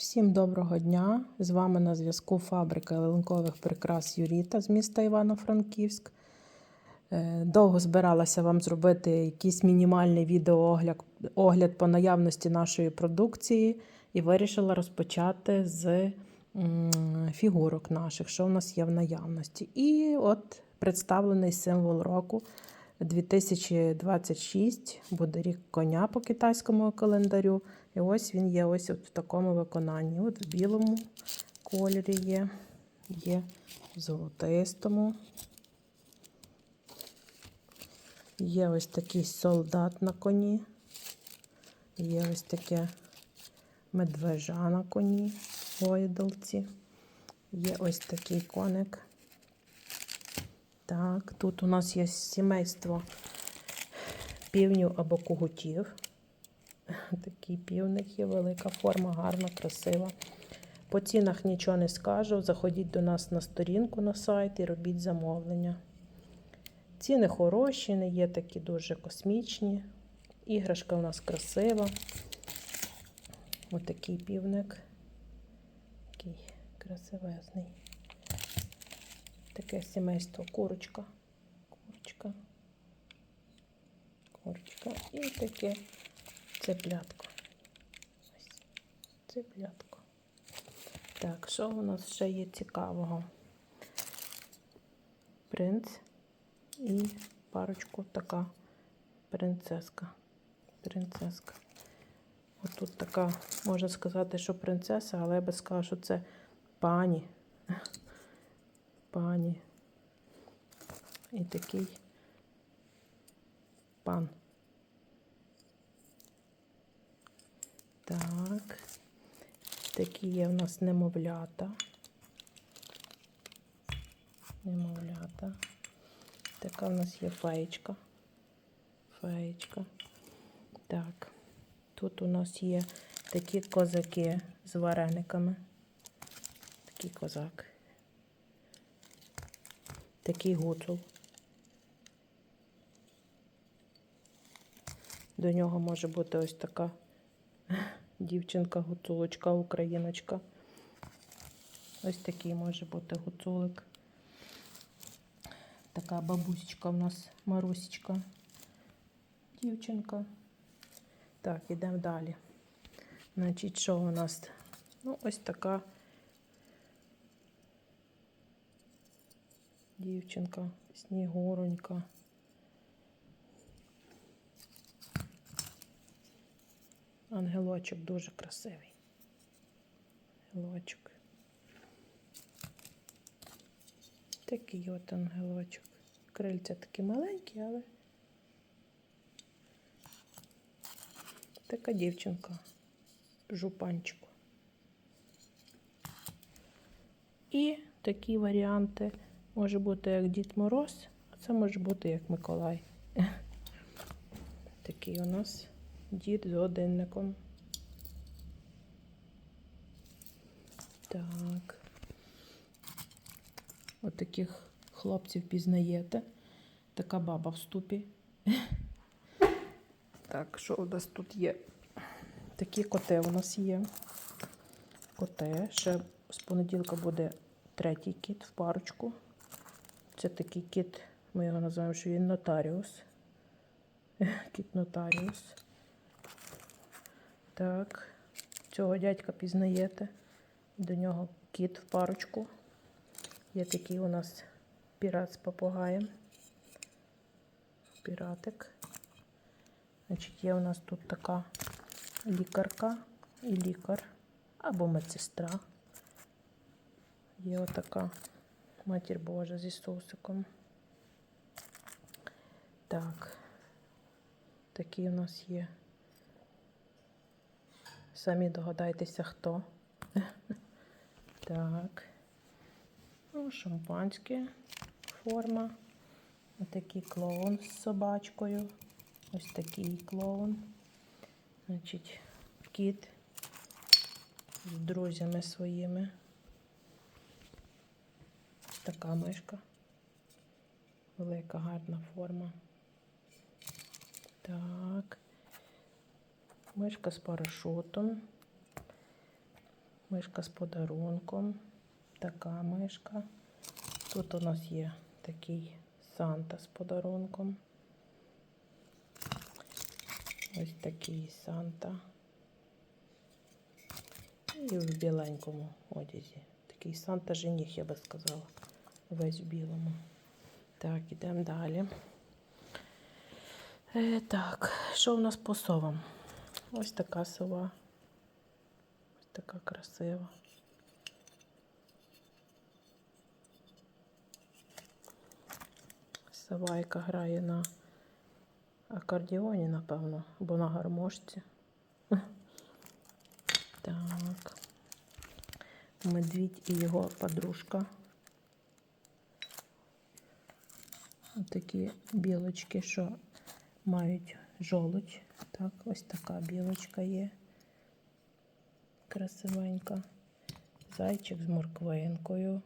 Всім доброго дня! З вами на зв'язку фабрика ялинкових прикрас Юріта з міста Івано-Франківськ. Е, Довго збиралася вам зробити якийсь мінімальний відеоогляд огляд по наявності нашої продукції і вирішила розпочати з фігурок наших, що в нас є в наявності. І от представлений символ року 2026 буде рік коня по китайському календарю. І ось він є ось в такому виконанні. От в білому кольорі є, є в золотистому. Є ось такий солдат на коні. Є ось таке медвежа на коні гойдалці. Є ось такий коник. Так, тут у нас є сімейство півнів або когутів. Такий півник є, велика форма, гарна, красива. По цінах нічого не скажу. Заходіть до нас на сторінку на сайт і робіть замовлення. Ціни хороші, не є такі дуже космічні. Іграшка у нас красива. Отакий півник. Такий красивезний. Таке сімейство курочка. Курочка. Курочка. І таке цеплятко. Ось. Цеплятко. Так, що у нас ще є цікавого? Принц і парочку така принцеска. Принцеска. Отут така, можна сказати, що принцеса, але я би сказала, що це пані. Пані. І такий пан. Так. Такі є в нас немовлята. Немовлята. Така в нас є феєчка. Феєчка. Так. Тут у нас є такі козаки з варениками. Такий козак. Такий гуцул. До нього може бути ось така дівчинка, гуцулочка, україночка. Ось такий може бути гуцулик. Така бабусечка у нас Марусечка. Дівчинка. Так, ідемо далі. Значить, що у нас? Ну, ось така дівчинка, снігуронька. Ангелочок дуже красивий. Ангелочок. Такий от ангелочок. Крильця такі маленькі, але така дівчинка. Жупанчику. І такі варіанти може бути як Дід Мороз, а це може бути як Миколай. Такий у нас дід з годинником. Так. От таких хлопців пізнаєте. Така баба в ступі. Так, що у нас тут є? Такі коти у нас є. Коти. Ще з понеділка буде третій кіт в парочку. Це такий кіт, ми його називаємо, що він нотаріус. Кіт нотаріус. Так, цього дядька пізнаєте. До нього кіт в парочку. Є такий у нас пірат з попугаєм. Піратик. Значить, є у нас тут така лікарка і лікар або медсестра. Є отака матір Божа з Ісусиком. Так, такий у нас є. Самі догадайтеся, хто. Так. Ну, шампанське форма. Отакий клоун з собачкою. Ось такий клоун. Значить, кіт з друзями своїми. Така мишка. Велика гарна форма. Так. Мишка з парашутом. Мишка з подарунком. Така мишка. Тут у нас є такий Санта з подарунком. Ось такий Санта. І в біленькому одязі. Такий Санта жених, я би сказала. Весь в білому. Так, ідемо далі. Е, так, що у нас по совам? Ось така сова. Ось така красива. Сова, яка грає на акордіоні, напевно, або на гармошці. Так. Медвідь і його подружка. Такі білочки, що мають жолудь. Так, ось така білочка є. Красивенька. Зайчик з морквинкою.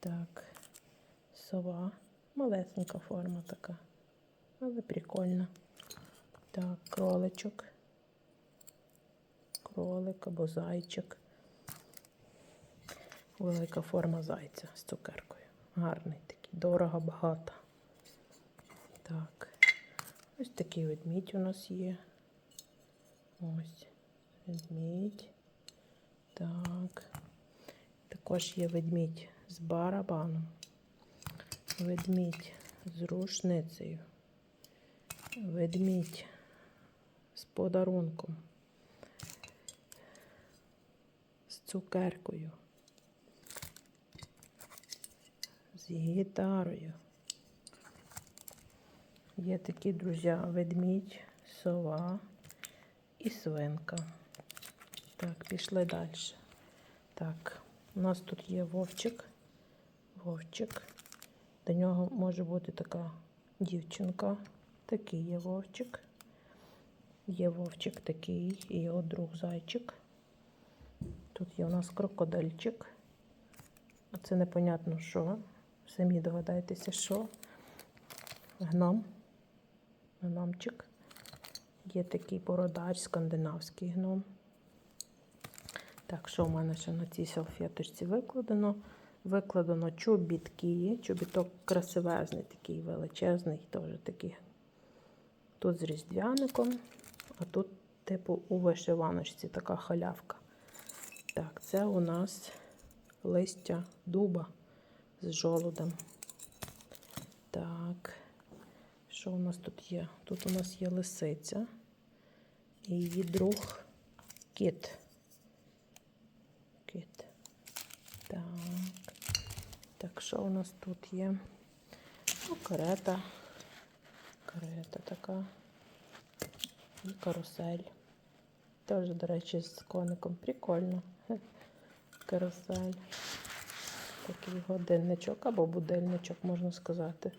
Так, сова. Малесенька форма така. Але прикольна. Так, кроличок. Кролик або зайчик. Велика форма зайця з цукеркою. Гарний такий, дорого, багато. Так. Ось такий ведмідь у нас є. Ось ведмідь. Так. Також є ведмідь з барабаном. Ведмідь з рушницею. Ведмідь з подарунком. З цукеркою. З гітарою. Є такі друзі, ведмідь, сова і свинка. Так, пішли далі. Так, у нас тут є вовчик. Вовчик. До нього може бути така дівчинка. Такий є вовчик. Є вовчик такий і його друг зайчик. Тут є у нас крокодильчик. А це непонятно що. Самі догадайтеся, що. Гном. Гномчик. Є такий бородач, скандинавський гном. Так, що в мене ще на цій салфеточці викладено? Викладено чобітки. Чобіток красивезний, такий величезний, теж такий. Тут з різдвяником, а тут, типу, у вишиваночці така халявка. Так, це у нас листя дуба з жолудем. Так. Що у нас тут є? Тут у нас є лисиця і її друг кіт. Кіт. Так. Так, що у нас тут є? Ну, карета. Карета така. І карусель. Теж, до речі, з коником. Прикольно. Карусель. Такий годинничок або будильничок, можна сказати.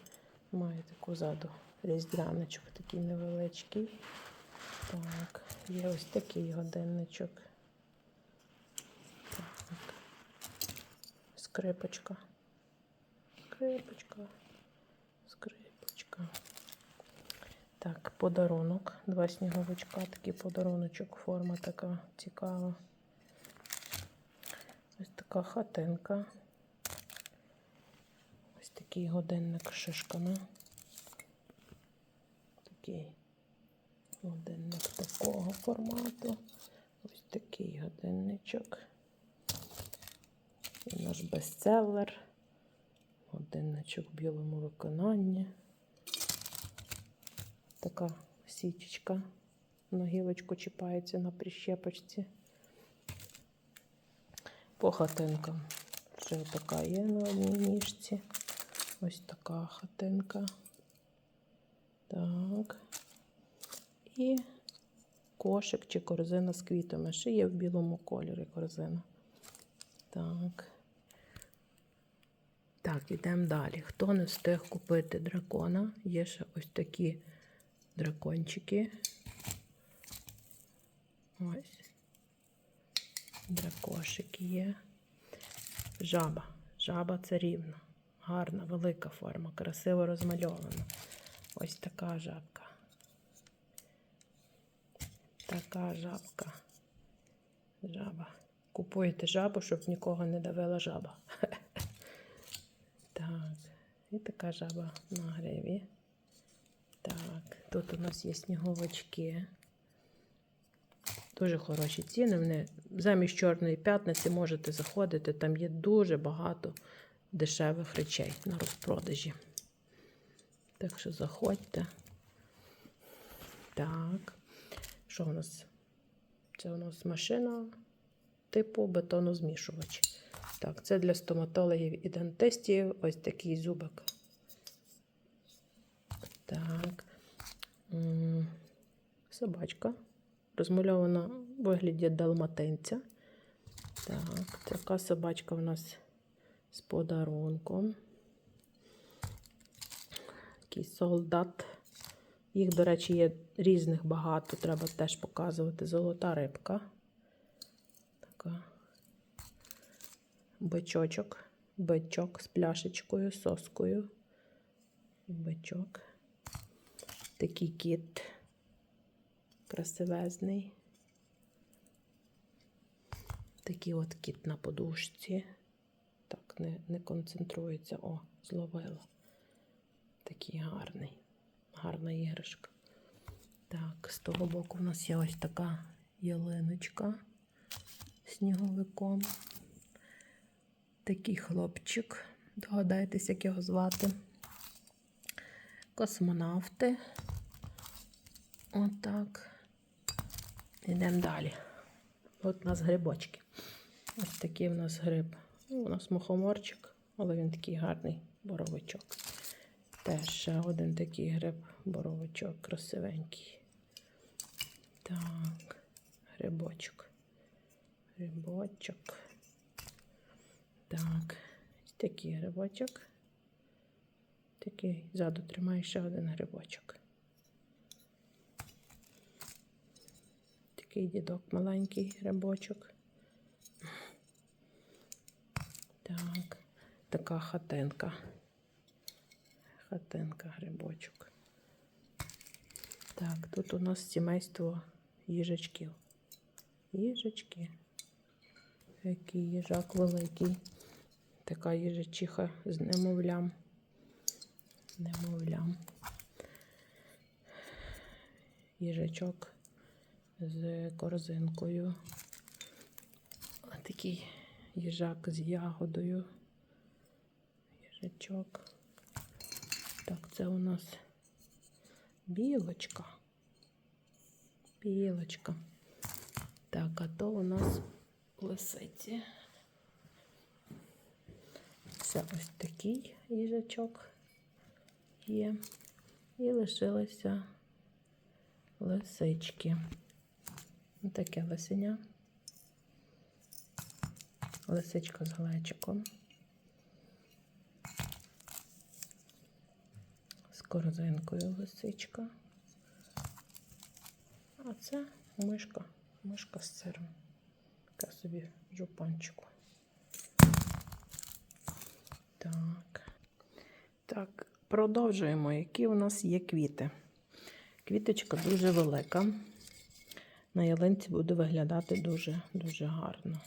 Має таку ззаду різдвяничок, такий невеличкий. Так, є ось такий годинничок. Так. Скрипочка. Скрипочка. Скрипочка. Так, подарунок. Два сніговичка, такий подаруночок, форма така цікава. Ось така хатинка. Такий годинник з шишками. Такий годинник такого формату. Ось такий годинничок. І наш бестселер. Годинничок в білому виконанні. Така січечка. На гілочку чіпається на прищепочці. По хатинкам. Ще така є на одній ніжці. Ось така хатинка. Так. І кошик чи корзина з квітами. Ще є в білому кольорі корзина. Так. Так, йдемо далі. Хто не встиг купити дракона, є ще ось такі дракончики. Ось. Дракошик є. Жаба. Жаба царівна. Гарна, велика форма, красиво розмальована. Ось така жабка. Така жабка. Жаба. Купуєте жабу, щоб нікого не давила жаба. Так, і така жаба на гриві. Так, тут у нас є сніговички. Дуже хороші ціни. Вони замість чорної п'ятниці можете заходити. Там є дуже багато дешевих речей на розпродажі. Так що заходьте. Так. Що у нас? Це у нас машина типу бетонозмішувач. Так, це для стоматологів і дентистів. Ось такий зубик. Так. Собачка. Розмальована в вигляді далматинця. Так, така собачка в нас з подарунком. Такий солдат. Їх, до речі, є різних багато. Треба теж показувати. Золота рибка. Така. Бичочок. Бичок з пляшечкою, соскою. Бичок. Такий кіт. Красивезний. Такий от кіт на подушці. Не, не концентрується. О, зловила. Такий гарний. Гарна іграшка. Так, з того боку в нас є ось така ялиночка сніговиком. Такий хлопчик. Догадайтесь, як його звати. Космонавти. Отак. Йдемо далі. От у нас грибочки. Ось такий у нас гриб. Ну, у нас мухоморчик, але він такий гарний боровичок. Теж ще один такий гриб, боровичок, красивенький. Так, грибочок. Грибочок. Так, такий грибочок. Такий ззаду тримає ще один грибочок. Такий дідок маленький грибочок. Так, така хатинка. Хатинка, грибочок. Так, тут у нас сімейство їжачків. Їжачки. Який їжак великий. Така їжачиха з немовлям. Немовлям. Їжачок з корзинкою. А такий їжак з ягодою. Їжачок. Так, це у нас білочка. Білочка. Так, а то у нас лисиці. Це ось такий їжачок є. І лишилися лисички. Ось таке лисеня. Лисичка з глечиком. З корзинкою лисичка. А це мишка. Мишка з сиром. Така собі жупанчику. Так. Так, продовжуємо, які у нас є квіти. Квіточка дуже велика. На ялинці буде виглядати дуже-дуже гарно.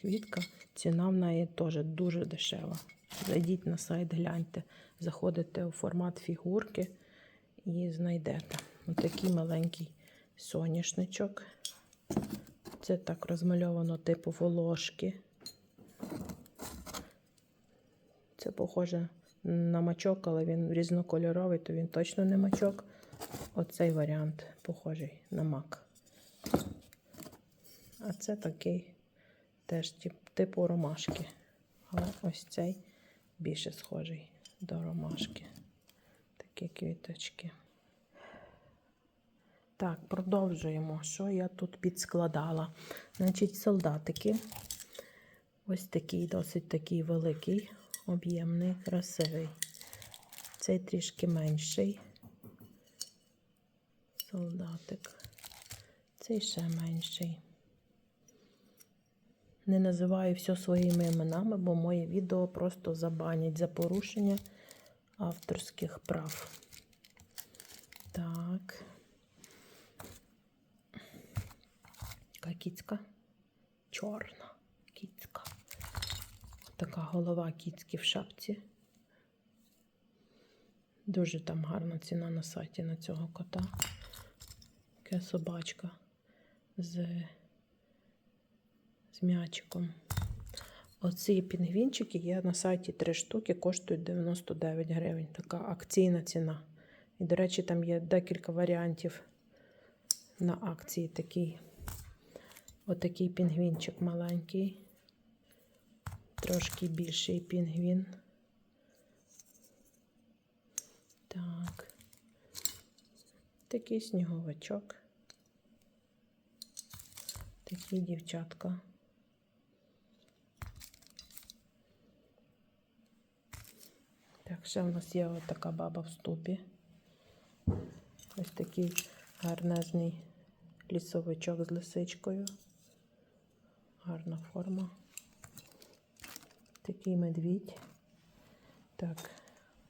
Квітка. Ціна в неї теж дуже дешева. Зайдіть на сайт, гляньте, заходите у формат фігурки і знайдете. Ось такий маленький соняшничок. Це так розмальовано типу волошки. Це похоже на мачок, але він різнокольоровий, то він точно не мачок. Оцей варіант похожий на мак. А це такий теж типу ромашки. Але ось цей більше схожий до ромашки. Такі квіточки. Так, продовжуємо. Що я тут підскладала? Значить, солдатики. Ось такий, досить такий великий, об'ємний, красивий. Цей трішки менший. Солдатик. Цей ще менший. Не називаю все своїми іменами, бо моє відео просто забанять за порушення авторських прав. Так. Така кіцька. чорна кіцька. Така голова кіцьки в шапці. Дуже там гарна ціна на сайті на цього кота. Така собачка з, м'ячиком. Оці пінгвінчики є на сайті 3 штуки, коштують 99 гривень. Така акційна ціна. І, до речі, там є декілька варіантів на акції такий. Отакий пінгвінчик маленький. Трошки більший пінгвін. Так. Такий сніговичок. Такі дівчатка. Так, ще в нас є от така баба в ступі. Ось такий гарнезний лісовичок з лисичкою. Гарна форма. Такий медвідь. Так,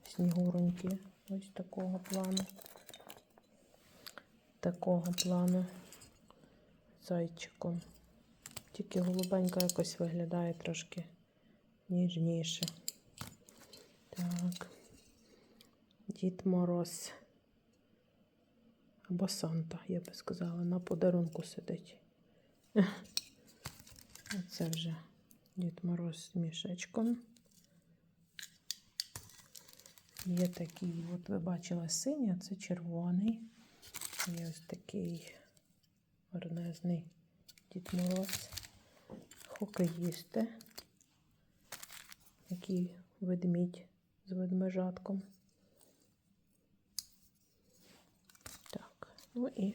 снігуроньки. Ось такого плану. Такого плану. Зайчиком. Тільки голубенька якось виглядає трошки ніжніше. Так. Дід Мороз. Або Санта, я би сказала, на подарунку сидить. Оце вже Дід Мороз з мішечком. Є такий, от ви бачили синій, це червоний. Є ось такий гарнезний Дід Мороз. Хокеїсти. Такий ведмідь з ведмежатком. Так, ну і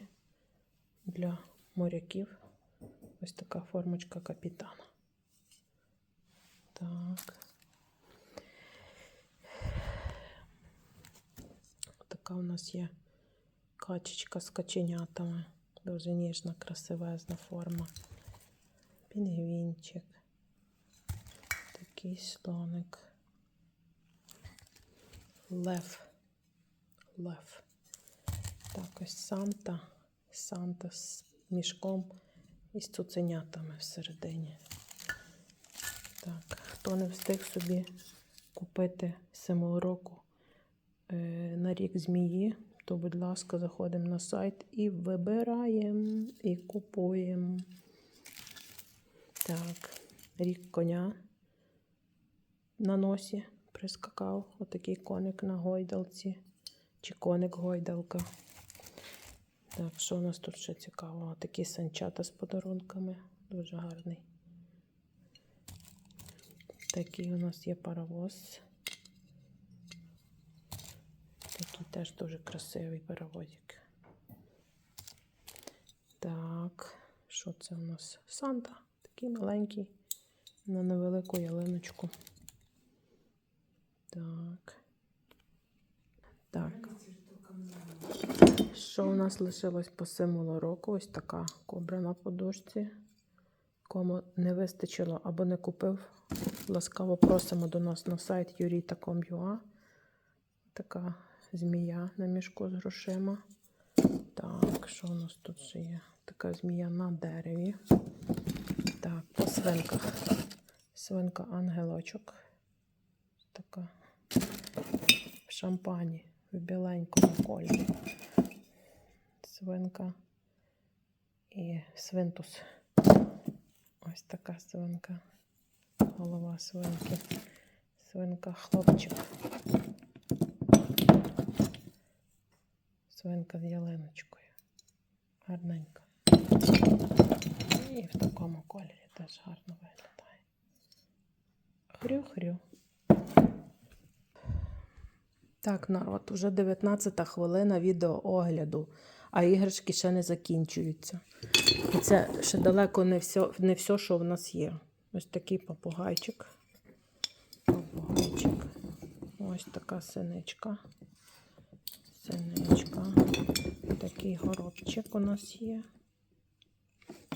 для моряків ось така формочка капітана. Так. Така у нас є качечка з каченятами. Дуже ніжна, красивезна форма. Пінгвінчик. Такий слоник. Лев. Лев. Так, ось Санта. Санта з мішком і з цуценятами всередині. Так, хто не встиг собі купити символ року е, на рік змії, то, будь ласка, заходимо на сайт і вибираємо і купуємо. Так, рік коня на носі прискакав. Отакий коник на гойдалці. Чи коник-гойдалка. Так, що у нас тут ще цікаво? Такі санчата з подарунками. Дуже гарний. Такий у нас є паровоз. Такий теж дуже красивий паровозик. Так, що це у нас? Санта. Такий маленький на невелику ялиночку. Так. Так. Що у нас лишилось по символу року? Ось така кобра на подушці. Кому не вистачило або не купив, ласкаво просимо до нас на сайт yurita.com.ua. Така змія на мішку з грошима. Так, що у нас тут ще є? Така змія на дереві. Так, по свинках. Свинка ангелочок. Така шампані в біленькому кольорі. Свинка і свинтус. Ось така свинка. Голова свинки. Свинка хлопчик. Свинка з ялиночкою. Гарненька. І в такому кольорі теж гарно виглядає. Хрю-хрю. Так, народ, уже 19 хвилина відеоогляду, а іграшки ще не закінчуються. І це ще далеко не все, не все, що в нас є. Ось такий попугайчик. Попугайчик. Ось така синичка. Синичка. Такий горобчик у нас є.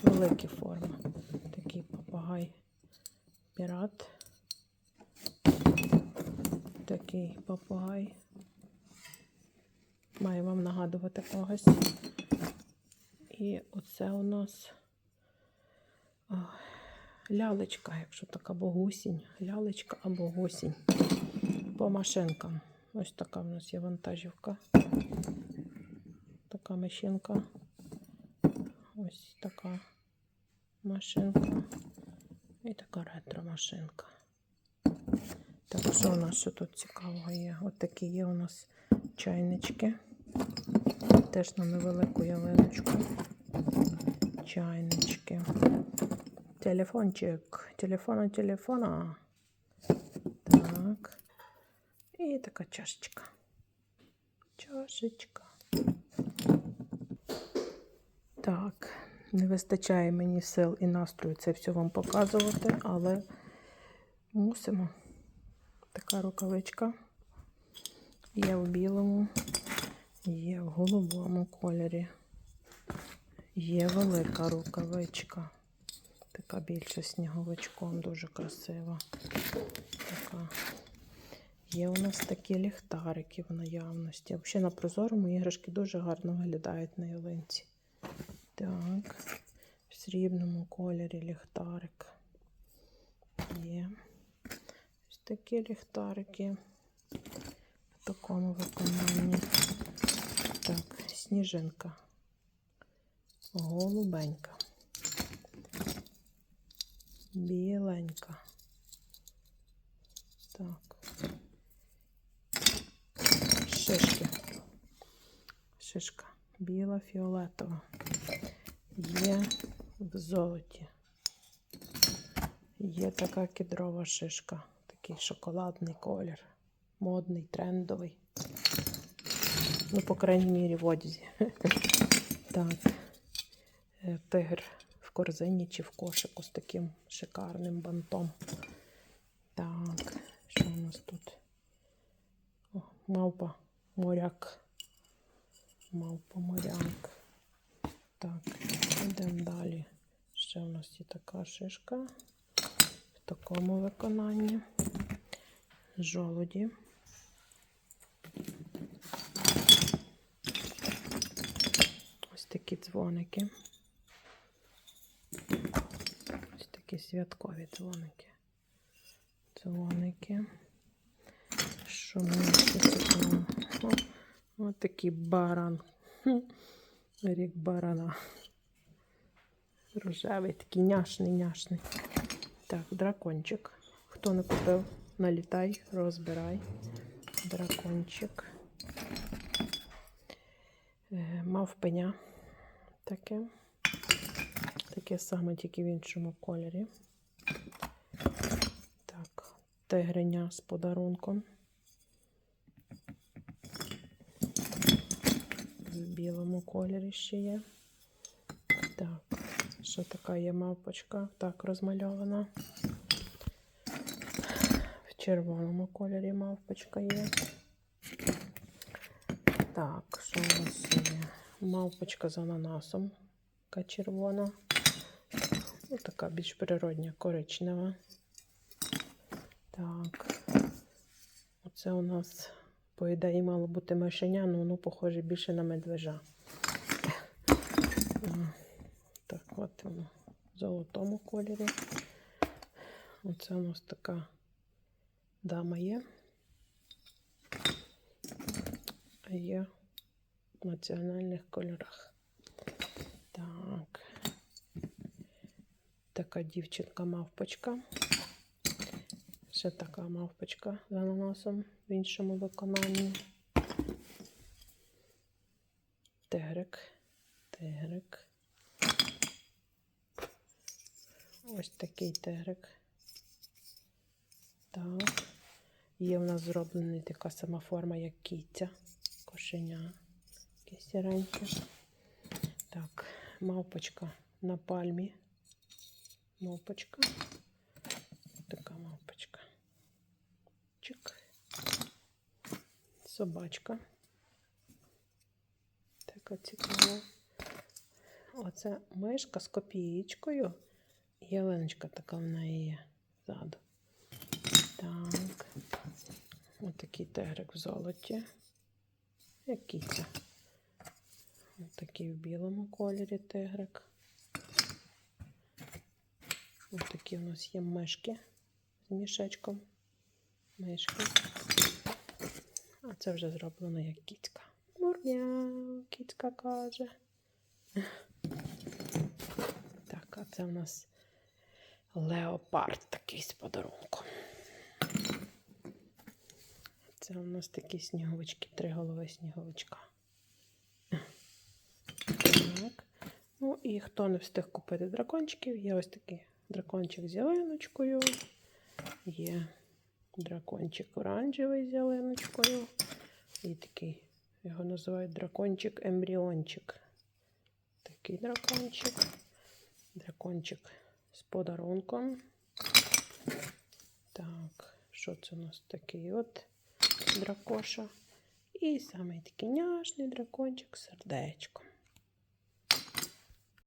Великі форми. Такий попугай. Пірат. Такий попугай. Має вам нагадувати когось. І оце у нас лялечка, якщо така богусінь, лялечка або гусінь. По машинкам. Ось така в нас є вантажівка. Така машинка. Ось така машинка. І така ретро-машинка. Так, що у нас ще тут цікавого є? От такі є у нас чайнички. Теж на невелику ялиночку. Чайнички. Телефончик. Телефона, телефона. Так. І така чашечка. Чашечка. Так, не вистачає мені сил і настрою це все вам показувати, але мусимо. Така рукавичка. Є в білому, є в голубому кольорі. Є велика рукавичка. Така більше сніговичком, дуже красива. Така. Є у нас такі ліхтарики в наявності. Взагалі на прозорому іграшки дуже гарно виглядають на ялинці. Так, в срібному кольорі ліхтарик. Є. Ось такі ліхтарики в такому виконанні. Так, сніжинка. Голубенька. Біленька. Так. Шишки. Шишка. Біла, фіолетова. Є в золоті. Є така кедрова шишка. Такий шоколадний колір. Модний, трендовий. Ну, по крайній мірі, в одязі. Так. Е, Тигр в корзині чи в кошику з таким шикарним бантом. Так, що у нас тут? О, мавпа, моряк. Мавпа, моряк. Так, йдемо далі. Ще у нас є така шишка в такому виконанні. Жолуді. Такі дзвоники. Ось такі святкові дзвоники. Дзвоники. Що мені ще цікаво? Ось такий баран. Рік барана. Рожевий, такий няшний, няшний. Так, дракончик. Хто не купив, налітай, розбирай. Дракончик. Е, Мавпеня. Таке. Таке саме, тільки в іншому кольорі. Так, тигриня з подарунком. В білому кольорі ще є. Так, що така є мавпочка? Так, розмальована. В червоному кольорі мавпочка є. Так, що у нас ще? Мавпочка з ананасом. Така червона. Ну, така більш природня, коричнева. Так. Оце у нас, по ідеї, мало бути мишеня, але воно похоже більше на медвежа. Так, от воно в золотому кольорі. Оце у нас така дама є. А є національних кольорах. Так. Така дівчинка-мавпочка. Ще така мавпочка з ананасом в іншому виконанні. Тигрик. Тигрик. Ось такий тигрик. Так. Є в нас зроблений така сама форма, як кіця. Кошеня. Таке сіреньке. Так, мавпочка на пальмі. Мавпочка. Така мавпочка. Чик. Собачка. Така цікава. Оце мишка з копієчкою. Ялиночка така в неї є ззаду. Так. Ось такий тигрик в золоті. Як кіця. Ось такий в білому кольорі тигрик. Ось такі у нас є мишки з мішечком. Мишки. А це вже зроблено як кіцька. Мурмяу, кіцька каже. Так, а це у нас леопард такий з подарунком. Це у нас такі сніговички, три голови сніговичка. Так. Ну і хто не встиг купити дракончиків, є ось такий дракончик з ялиночкою. Є дракончик оранжевий з ялиночкою. І такий, його називають дракончик ембріончик. Такий дракончик. Дракончик з подарунком. Так, що це у нас такий от дракоша? І самий такий няшний дракончик з сердечком.